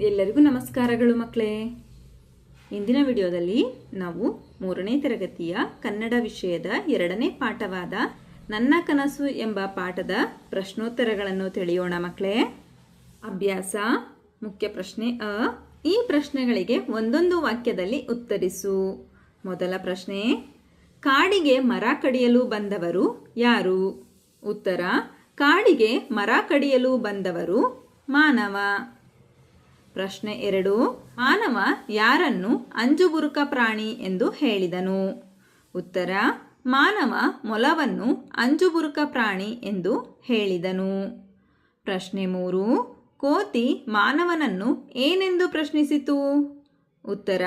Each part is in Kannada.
ಎಲ್ಲರಿಗೂ ನಮಸ್ಕಾರಗಳು ಮಕ್ಕಳೇ. ಇಂದಿನ ವಿಡಿಯೋದಲ್ಲಿ ನಾವು ಮೂರನೇ ತರಗತಿಯ ಕನ್ನಡ ವಿಷಯದ ಎರಡನೇ ಪಾಠವಾದ ನನ್ನ ಕನಸು ಎಂಬ ಪಾಠದ ಪ್ರಶ್ನೋತ್ತರಗಳನ್ನು ತಿಳಿಯೋಣ ಮಕ್ಕಳೇ. ಅಭ್ಯಾಸ, ಮುಖ್ಯ ಪ್ರಶ್ನೆ ಅ. ಈ ಪ್ರಶ್ನೆಗಳಿಗೆ ಒಂದೊಂದು ವಾಕ್ಯದಲ್ಲಿ ಉತ್ತರಿಸು. ಮೊದಲ ಪ್ರಶ್ನೆ, ಕಾಡಿಗೆ ಮರ ಕಡಿಯಲು ಬಂದವರು ಯಾರು? ಉತ್ತರ, ಕಾಡಿಗೆ ಮರ ಕಡಿಯಲು ಬಂದವರು ಮಾನವ. ಪ್ರಶ್ನೆ ಎರಡು. ಮಾನವ ಯಾರನ್ನು ಅಂಜುಬುರುಕ ಪ್ರಾಣಿ ಎಂದು ಹೇಳಿದನು? ಉತ್ತರ, ಮಾನವ ಮೊಲವನ್ನು ಅಂಜುಬುರುಕ ಪ್ರಾಣಿ ಎಂದು ಹೇಳಿದನು. ಪ್ರಶ್ನೆ ಮೂರು, ಕೋತಿ ಮಾನವನನ್ನು ಏನೆಂದು ಪ್ರಶ್ನಿಸಿತು? ಉತ್ತರ,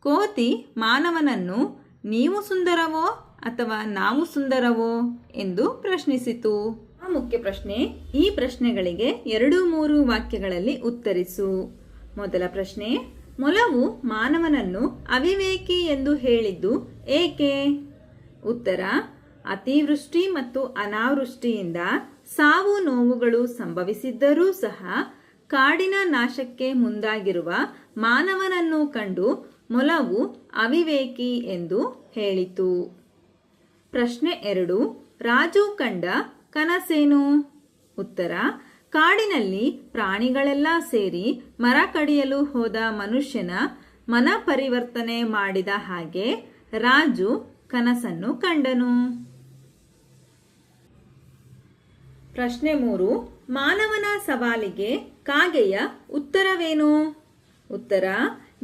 ಕೋತಿ ಮಾನವನನ್ನು ನೀವು ಸುಂದರವೋ ಅಥವಾ ನಾವು ಸುಂದರವೋ ಎಂದು ಪ್ರಶ್ನಿಸಿತು. ಮುಖ್ಯ ಪ್ರಶ್ನೆ, ಈ ಪ್ರಶ್ನೆಗಳಿಗೆ ಎರಡು ಮೂರು ವಾಕ್ಯಗಳಲ್ಲಿ ಉತ್ತರಿಸು. ಮೊದಲ ಪ್ರಶ್ನೆ, ಮೊಲವು ಮಾನವನನ್ನು ಅವಿವೇಕಿ ಎಂದು ಹೇಳಿದ್ದು ಏಕೆ? ಉತ್ತರ, ಅತಿವೃಷ್ಟಿ ಮತ್ತು ಅನಾವೃಷ್ಟಿಯಿಂದ ಸಾವು ನೋವುಗಳು ಸಂಭವಿಸಿದ್ದರೂ ಸಹ ಕಾಡಿನ ನಾಶಕ್ಕೆ ಮುಂದಾಗಿರುವ ಮಾನವನನ್ನು ಕಂಡು ಮೊಲವು ಅವಿವೇಕಿ ಎಂದು ಹೇಳಿತು. ಪ್ರಶ್ನೆ ಎರಡು, ರಾಜು ಕಂಡ ಕನಸೇನು? ಉತ್ತರ ಕಾಡಿನಲ್ಲಿ ಪ್ರಾಣಿಗಳೆಲ್ಲ ಸೇರಿ ಮರ ಕಡಿಯಲು ಹೋದ ಮನುಷ್ಯನ ಮನ ಪರಿವರ್ತನೆ ಮಾಡಿದ ಹಾಗೆ ರಾಜು ಕನಸನ್ನು ಕಂಡನು. ಪ್ರಶ್ನೆ ಮೂರು, ಮಾನವನ ಸವಾಲಿಗೆ ಕಾಗೆಯ ಉತ್ತರವೇನು? ಉತ್ತರ,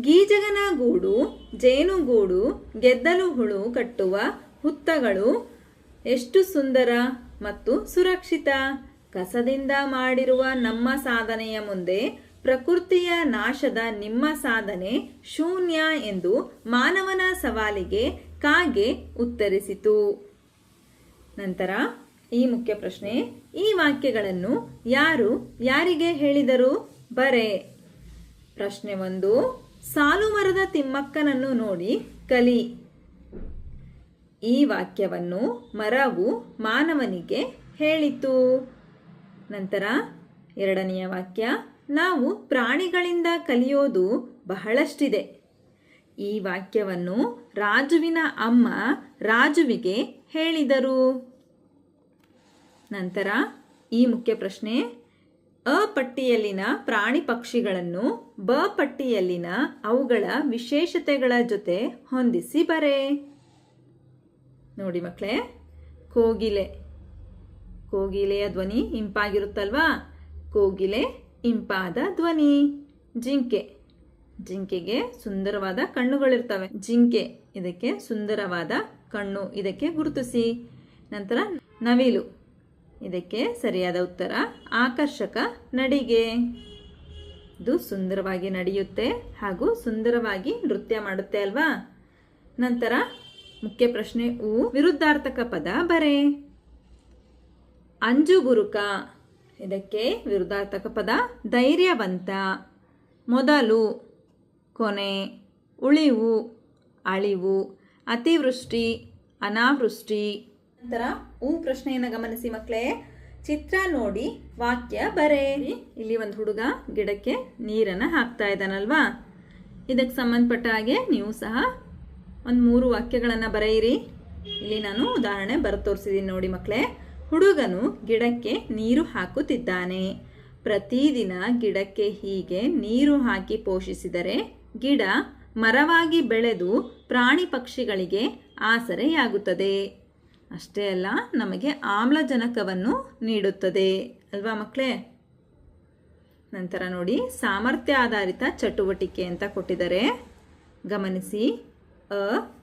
ಗೀಜಗನ ಗೂಡು ಜೇನುಗೂಡು ಗೆದ್ದಲು ಹುಳು ಕಟ್ಟುವ ಹುತ್ತಗಳು ಎಷ್ಟು ಸುಂದರ ಮತ್ತು ಸುರಕ್ಷಿತ. ಕಸದಿಂದ ಮಾಡಿರುವ ನಮ್ಮ ಸಾಧನೆಯ ಮುಂದೆ ಪ್ರಕೃತಿಯ ನಾಶದ ನಿಮ್ಮ ಸಾಧನೆ ಶೂನ್ಯ ಎಂದು ಮಾನವನ ಸವಾಲಿಗೆ ಕಾಗೆ ಉತ್ತರಿಸಿತು. ನಂತರ ಈ ಮುಖ್ಯ ಪ್ರಶ್ನೆ, ಈ ವಾಕ್ಯಗಳನ್ನು ಯಾರು ಯಾರಿಗೆ ಹೇಳಿದರು? ಬರೆ. ಪ್ರಶ್ನೆ ಒಂದು, ಸಾಲು ಮರದ ತಿಮ್ಮಕ್ಕನನ್ನು ನೋಡಿ ಕಲಿ. ಈ ವಾಕ್ಯವನ್ನು ಮರವು ಮಾನವನಿಗೆ ಹೇಳಿತು. ನಂತರ ಎರಡನೆಯ ವಾಕ್ಯ, ನಾವು ಪ್ರಾಣಿಗಳಿಂದ ಕಲಿಯೋದು ಬಹಳಷ್ಟಿದೆ. ಈ ವಾಕ್ಯವನ್ನು ರಾಜುವಿನ ಅಮ್ಮ ರಾಜುವಿಗೆ ಹೇಳಿದರು. ನಂತರ ಈ ಮುಖ್ಯ ಪ್ರಶ್ನೆ ಅ ಪಟ್ಟಿಯಲ್ಲಿನ ಪ್ರಾಣಿ ಪಕ್ಷಿಗಳನ್ನು ಬ ಪಟ್ಟಿಯಲ್ಲಿನ ಅವುಗಳ ವಿಶೇಷತೆಗಳ ಜೊತೆ ಹೊಂದಿಸಿ ಬರೆ. ನೋಡಿ ಮಕ್ಕಳೇ ಕೋಗಿಲೆ. ಕೋಗಿಲೆಯ ಧ್ವನಿ ಇಂಪಾಗಿರುತ್ತಲ್ವಾ? ಕೋಗಿಲೆ ಇಂಪಾದ ಧ್ವನಿ. ಜಿಂಕೆ. ಜಿಂಕೆಗೆ ಸುಂದರವಾದ ಕಣ್ಣುಗಳಿರ್ತವೆ. ಜಿಂಕೆ, ಇದಕ್ಕೆ ಸುಂದರವಾದ ಕಣ್ಣು, ಇದಕ್ಕೆ ಗುರುತಿಸಿ. ನಂತರ ನವಿಲು, ಇದಕ್ಕೆ ಸರಿಯಾದ ಉತ್ತರ, ಆಕರ್ಷಕ ನಡಿಗೆ. ಇದು ಸುಂದರವಾಗಿ ನಡೆಯುತ್ತೆ ಹಾಗೂ ಸುಂದರವಾಗಿ ನೃತ್ಯ ಮಾಡುತ್ತೆ ಅಲ್ವಾ? ನಂತರ ಮುಖ್ಯ ಪ್ರಶ್ನೆ, ಊ, ವಿರುದ್ಧಾರ್ಥಕ ಪದ ಬರೆ. ಅಂಜುಬುರುಕ ಇದಕ್ಕೆ ವಿರುದ್ಧಾರ್ಥಕ ಪದ ಧೈರ್ಯವಂತ. ಮೊದಲು ಕೊನೆ ಉಳಿವು, ಅಳಿವು, ಅತಿವೃಷ್ಟಿ, ಅನಾವೃಷ್ಟಿ. ನಂತರ ಹೂ ಪ್ರಶ್ನೆಯನ್ನು ಗಮನಿಸಿ ಮಕ್ಕಳೇ. ಚಿತ್ರ ನೋಡಿ, ವಾಕ್ಯ ಬರೆ. ಇಲ್ಲಿ ಒಂದು ಹುಡುಗ ಗಿಡಕ್ಕೆ ನೀರನ್ನು ಹಾಕ್ತಾ ಇದ್ದಾನಲ್ವಾ? ಇದಕ್ಕೆ ಸಂಬಂಧಪಟ್ಟ ಹಾಗೆ ನೀವು ಸಹ ಒಂದು ಮೂರು ವಾಕ್ಯಗಳನ್ನು ಬರೆಯಿರಿ. ಇಲ್ಲಿ ನಾನು ಉದಾಹರಣೆ ಬರೆದು ತೋರಿಸಿದ್ದೀನಿ ನೋಡಿ ಮಕ್ಕಳೇ. ಹುಡುಗನು ಗಿಡಕ್ಕೆ ನೀರು ಹಾಕುತ್ತಿದ್ದಾನೆ. ಪ್ರತಿದಿನ ಗಿಡಕ್ಕೆ ಹೀಗೆ ನೀರು ಹಾಕಿ ಪೋಷಿಸಿದರೆ ಗಿಡ ಮರವಾಗಿ ಬೆಳೆದು ಪ್ರಾಣಿ ಪಕ್ಷಿಗಳಿಗೆ ಆಸರೆಯಾಗುತ್ತದೆ. ಅಷ್ಟೇ ಅಲ್ಲ, ನಮಗೆ ಆಮ್ಲಜನಕವನ್ನು ನೀಡುತ್ತದೆ. ಅಲ್ವಾ ಮಕ್ಕಳೇ? ನಂತರ ನೋಡಿ, ಸಾಮರ್ಥ್ಯ ಆಧಾರಿತ ಚಟುವಟಿಕೆ ಅಂತ ಕೊಟ್ಟಿದ್ದಾರೆ. ಗಮನಿಸಿ, ಅ,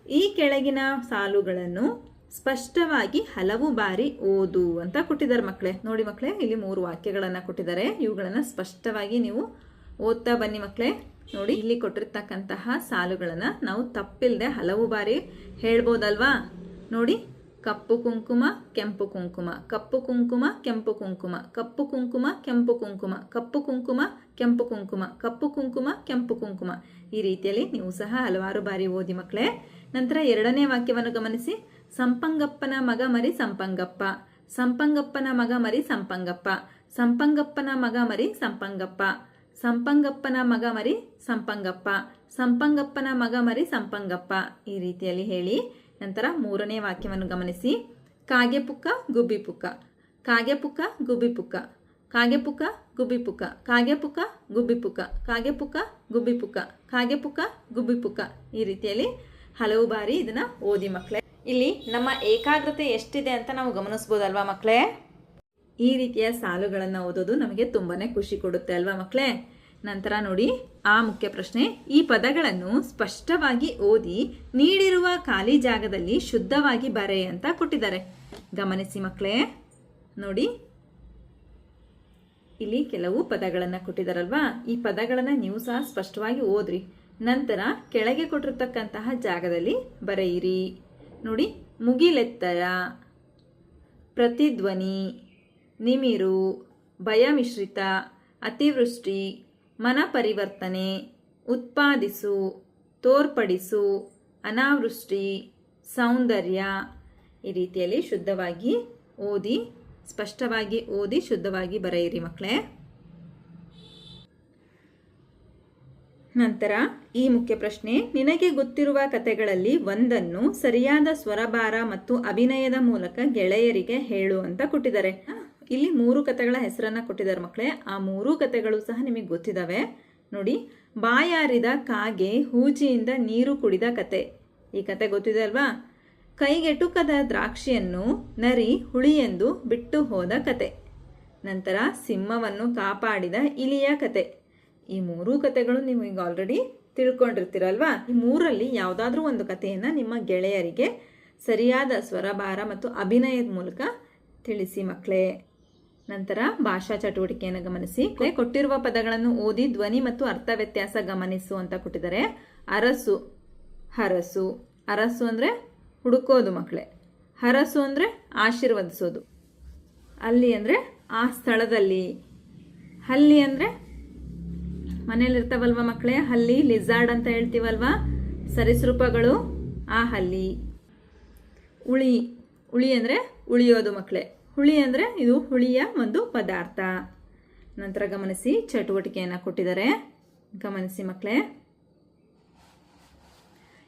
ಈ ಕೆಳಗಿನ ಸಾಲುಗಳನ್ನು ಸ್ಪಷ್ಟವಾಗಿ ಹಲವು ಬಾರಿ ಓದು ಅಂತ ಕೊಟ್ಟಿದ್ದಾರೆ ಮಕ್ಕಳೇ. ನೋಡಿ ಮಕ್ಕಳೇ, ಇಲ್ಲಿ ಮೂರು ವಾಕ್ಯಗಳನ್ನು ಕೊಟ್ಟಿದ್ದಾರೆ. ಇವುಗಳನ್ನು ಸ್ಪಷ್ಟವಾಗಿ ನೀವು ಓದ್ತಾ ಬನ್ನಿ ಮಕ್ಕಳೇ. ನೋಡಿ, ಇಲ್ಲಿ ಕೊಟ್ಟಿರ್ತಕ್ಕಂತಹ ಸಾಲುಗಳನ್ನು ನಾವು ತಪ್ಪಿಲ್ಲದೆ ಹಲವು ಬಾರಿ ಹೇಳ್ಬೋದಲ್ವಾ? ನೋಡಿ, ಕಪ್ಪು ಕುಂಕುಮ, ಕೆಂಪು ಕುಂಕುಮ, ಕಪ್ಪು ಕುಂಕುಮ, ಕೆಂಪು ಕುಂಕುಮ, ಕಪ್ಪು ಕುಂಕುಮ, ಕೆಂಪು ಕುಂಕುಮ, ಕಪ್ಪು ಕುಂಕುಮ, ಕೆಂಪು ಕುಂಕುಮ, ಕಪ್ಪು ಕುಂಕುಮ, ಕೆಂಪು ಕುಂಕುಮ. ಈ ರೀತಿಯಲ್ಲಿ ನೀವು ಸಹ ಹಲವಾರು ಬಾರಿ ಓದಿ ಮಕ್ಕಳೇ. ನಂತರ ಎರಡನೇ ವಾಕ್ಯವನ್ನು ಗಮನಿಸಿ. ಸಂಪಂಗಪ್ಪನ ಮಗ ಮರಿ ಸಂಪಂಗಪ್ಪ. ಸಂಪಂಗಪ್ಪನ ಮಗ ಮರಿ ಸಂಪಂಗಪ್ಪ. ಸಂಪಂಗಪ್ಪನ ಮಗ ಮರಿ ಸಂಪಂಗಪ್ಪ. ಸಂಪಂಗಪ್ಪನ ಮಗ ಮರಿ ಸಂಪಂಗಪ್ಪ. ಸಂಪಂಗಪ್ಪನ ಮಗ ಮರಿ ಸಂಪಂಗಪ್ಪ. ಈ ರೀತಿಯಲ್ಲಿ ಹೇಳಿ ನಂತರ ಮೂರನೇ ವಾಕ್ಯವನ್ನು ಗಮನಿಸಿ. ಕಾಗೆ ಪುಕ್ಕ ಗುಬ್ಬಿ ಪುಕ್ಕ ಕಾಗೆ ಪುಕ್ಕ ಗುಬ್ಬಿ ಪುಕ್ಕ ಕಾಗೆ ಪುಕ್ಕ ಗುಬ್ಬಿ ಪುಕ್ಕ ಕಾಗೆ ಪುಕ್ಕ ಗುಬ್ಬಿ ಪುಕ್ಕ ಕಾಗೆ ಪುಕ್ಕ ಗುಬ್ಬಿ ಪುಕ್ಕ ಕಾಗೆ ಪುಕ್ಕ ಗುಬ್ಬಿ ಪುಕ್ಕ ಈ ರೀತಿಯಲ್ಲಿ ಹಲವು ಬಾರಿ ಇದನ್ನ ಓದಿ ಮಕ್ಕಳೇ ಇಲ್ಲಿ ನಮ್ಮ ಏಕಾಗ್ರತೆ ಎಷ್ಟಿದೆ ಅಂತ ನಾವು ಗಮನಿಸ್ಬೋದಲ್ವಾ ಮಕ್ಕಳೇ ಈ ರೀತಿಯ ಸಾಲುಗಳನ್ನು ಓದೋದು ನಮಗೆ ತುಂಬಾನೇ ಖುಷಿ ಕೊಡುತ್ತೆ ಅಲ್ವಾ ಮಕ್ಕಳೇ ನಂತರ ನೋಡಿ, ಆ ಮುಖ್ಯ ಪ್ರಶ್ನೆ. ಈ ಪದಗಳನ್ನು ಸ್ಪಷ್ಟವಾಗಿ ಓದಿ ನೀಡಿರುವ ಖಾಲಿ ಜಾಗದಲ್ಲಿ ಶುದ್ಧವಾಗಿ ಬರೆ ಅಂತ ಕೊಟ್ಟಿದ್ದಾರೆ. ಗಮನಿಸಿ ಮಕ್ಕಳೇ ನೋಡಿ, ಇಲ್ಲಿ ಕೆಲವು ಪದಗಳನ್ನು ಕೊಟ್ಟಿದ್ದಾರಲ್ವಾ? ಈ ಪದಗಳನ್ನು ನೀವು ಸಹ ಸ್ಪಷ್ಟವಾಗಿ ಓದ್ರಿ. ನಂತರ ಕೆಳಗೆ ಕೊಟ್ಟಿರ್ತಕ್ಕಂತಹ ಜಾಗದಲ್ಲಿ ಬರೆಯಿರಿ. ನೋಡಿ, ಮುಗಿಲೆತ್ತರ, ಪ್ರತಿಧ್ವನಿ, ನಿಮಿರು, ಭಯಮಿಶ್ರಿತ, ಅತಿವೃಷ್ಟಿ ಮನ ಪರಿವರ್ತನೆ ಉತ್ಪಾದಿಸು, ತೋರ್ಪಡಿಸು, ಅನಾವೃಷ್ಟಿ, ಸೌಂದರ್ಯ ಈ ರೀತಿಯಲ್ಲಿ ಶುದ್ಧವಾಗಿ ಓದಿ, ಸ್ಪಷ್ಟವಾಗಿ ಓದಿ ಶುದ್ಧವಾಗಿ ಬರೆಯಿರಿ ಮಕ್ಕಳೇ. ನಂತರ ಈ ಮುಖ್ಯ ಪ್ರಶ್ನೆ, ನಿನಗೆ ಗೊತ್ತಿರುವ ಕತೆಗಳಲ್ಲಿ ಒಂದನ್ನು ಸರಿಯಾದ ಸ್ವರಭಾರ ಮತ್ತು ಅಭಿನಯದ ಮೂಲಕ ಗೆಳೆಯರಿಗೆ ಹೇಳು ಅಂತ ಕೊಟ್ಟಿದ್ದಾರೆ. ಇಲ್ಲಿ ಮೂರು ಕಥೆಗಳ ಹೆಸರನ್ನ ಕೊಟ್ಟಿದ್ದಾರೆ ಮಕ್ಕಳೇ. ಆ ಮೂರು ಕಥೆಗಳು ಸಹ ನಿಮಗೆ ಗೊತ್ತಿದ್ದಾವೆ. ನೋಡಿ, ಬಾಯಾರಿದ ಕಾಗೆ ಹೂಜಿಯಿಂದ ನೀರು ಕುಡಿದ ಕತೆ ಈ ಕತೆ ಗೊತ್ತಿದೆ ಅಲ್ವಾ ಕೈಗೆಟುಕದ ದ್ರಾಕ್ಷಿಯನ್ನು ನರಿ ಹುಳಿಯೆಂದು ಬಿಟ್ಟು ಹೋದ ಕತೆ ನಂತರ ಸಿಂಹವನ್ನು ಕಾಪಾಡಿದ ಇಲಿಯ ಕತೆ ಈ ಮೂರೂ ಕತೆಗಳು ನೀವು ಈಗ ಆಲ್ರೆಡಿ ತಿಳ್ಕೊಂಡಿರ್ತೀರಲ್ವಾ? ಈ ಮೂರಲ್ಲಿ ಯಾವುದಾದ್ರೂ ಒಂದು ಕಥೆಯನ್ನು ನಿಮ್ಮ ಗೆಳೆಯರಿಗೆ ಸರಿಯಾದ ಸ್ವರಭಾರ ಮತ್ತು ಅಭಿನಯದ ಮೂಲಕ ತಿಳಿಸಿ ಮಕ್ಕಳೇ. ನಂತರ ಭಾಷಾ ಚಟುವಟಿಕೆಯನ್ನು ಗಮನಿಸಿ. ಕೊಟ್ಟಿರುವ ಪದಗಳನ್ನು ಓದಿ ಧ್ವನಿ ಮತ್ತು ಅರ್ಥ ವ್ಯತ್ಯಾಸ ಗಮನಿಸು ಅಂತ ಕೊಟ್ಟಿದ್ದಾರೆ. ಅರಸು, ಹರಸು. ಅರಸು ಅಂದರೆ ಹುಡುಕೋದು ಮಕ್ಕಳೇ. ಹರಸು ಅಂದರೆ ಆಶೀರ್ವದಿಸೋದು. ಅಲ್ಲಿ ಅಂದರೆ ಆ ಸ್ಥಳದಲ್ಲಿ. ಹಲ್ಲಿ ಅಂದರೆ ಮನೇಲಿ ಇರ್ತಾವಲ್ವ ಮಕ್ಕಳೇ? ಹಲ್ಲಿ ಲಿಝಾರ್ಡ್ ಅಂತ ಹೇಳ್ತೀವಲ್ವಾ? ಸರಿಸೃಪಗಳು, ಆ ಹಲ್ಲಿ. ಉಳಿ ಉಳಿ ಅಂದರೆ ಉಳಿಯೋದು ಮಕ್ಕಳೇ. ಹುಳಿ ಅಂದರೆ ಇದು ಹುಳಿಯ ಒಂದು ಪದಾರ್ಥ. ನಂತರ ಗಮನಿಸಿ ಚಟುವಟಿಕೆಯನ್ನು ಕೊಟ್ಟಿದ್ದಾರೆ. ಗಮನಿಸಿ ಮಕ್ಕಳೇ.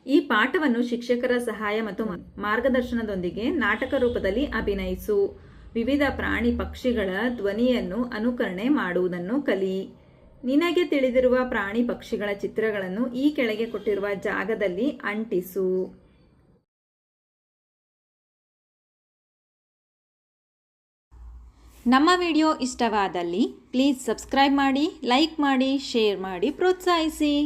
ಈ ಪಾಠವನ್ನು ಶಿಕ್ಷಕರ ಸಹಾಯ ಮತ್ತು ಮಾರ್ಗದರ್ಶನದೊಂದಿಗೆ ನಾಟಕ ರೂಪದಲ್ಲಿ ಅಭಿನಯಿಸು. ವಿವಿಧ ಪ್ರಾಣಿ ಪಕ್ಷಿಗಳ ಧ್ವನಿಯನ್ನು ಅನುಕರಣೆ ಮಾಡುವುದನ್ನು ಕಲಿ. ನಿನಗೆ ತಿಳಿದಿರುವ ಪ್ರಾಣಿ ಪಕ್ಷಿಗಳ ಚಿತ್ರಗಳನ್ನು ಈ ಕೆಳಗೆ ಕೊಟ್ಟಿರುವ ಜಾಗದಲ್ಲಿ ಅಂಟಿಸು. ನಮ್ಮ ವಿಡಿಯೋ ಇಷ್ಟವಾದಲ್ಲಿ ಪ್ಲೀಸ್ ಸಬ್ಸ್ಕ್ರೈಬ್ ಮಾಡಿ, ಲೈಕ್ ಮಾಡಿ, ಶೇರ್ ಮಾಡಿ, ಪ್ರೋತ್ಸಾಹಿಸಿ.